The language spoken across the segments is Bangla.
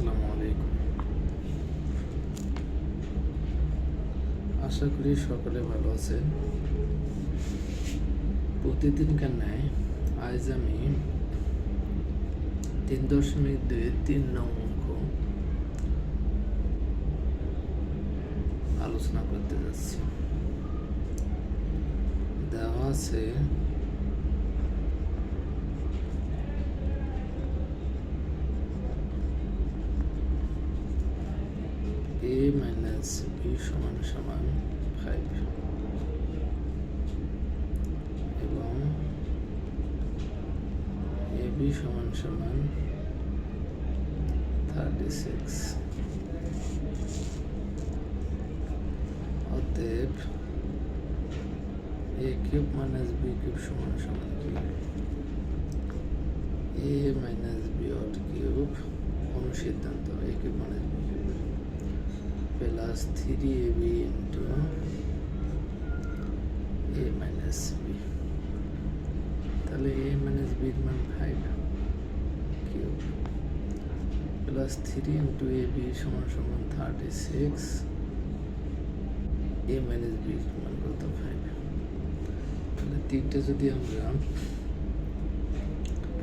আসসালামু আলাইকুম। আশা করি সকলে ভালো আছেন। প্রতিদিনকার ন্যায় আজ আমি তিন দশমিক দুই তিন নং অঙ্ক আলোচনা করতে যাচ্ছি। দেওয়া আছে এ মাইনাস বি সমান সমান ফাইভ এবং এ বি সমান সমান থার্টি সিক্স অতএব A cube minus B cube সমান সমান কি? এ মাইনাস বি অট কিউব অনুসিদ্ধান্ত A cube minus B A B into A minus B তাহলে এ মাইনাস বির মান five cube plus three into A B সমান সমান থার্টি সিক্স এ মাইনাস বির মান কত? ফাইভ তাহলে তিনটে যদি আমরা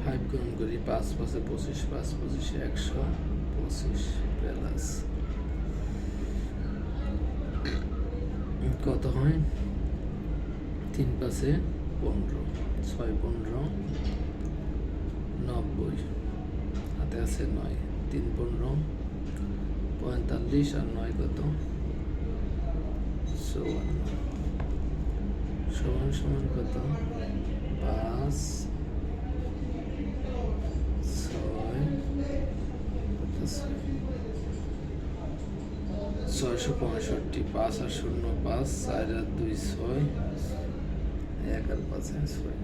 ফাইভ গ্রহণ করি, পাঁচ, পাঁচে পঁচিশ, পাঁচ, পঁচিশে একশো, পঁচিশ প্লাস কত হয়? তিন পাশে পনেরো, ছয় পনেরো, নব্বই, হাতে আছে নয়, তিন পনেরো, পঁয়তাল্লিশ আর নয় কত? সমান সমান কত পাঁচ ছয় কত ছয় ছয়শো পঁয়ষট্টি, পাঁচ আর শূন্য পাঁচ, চার আর দুই ছয়, এক আর পাঁচ আর ছয়।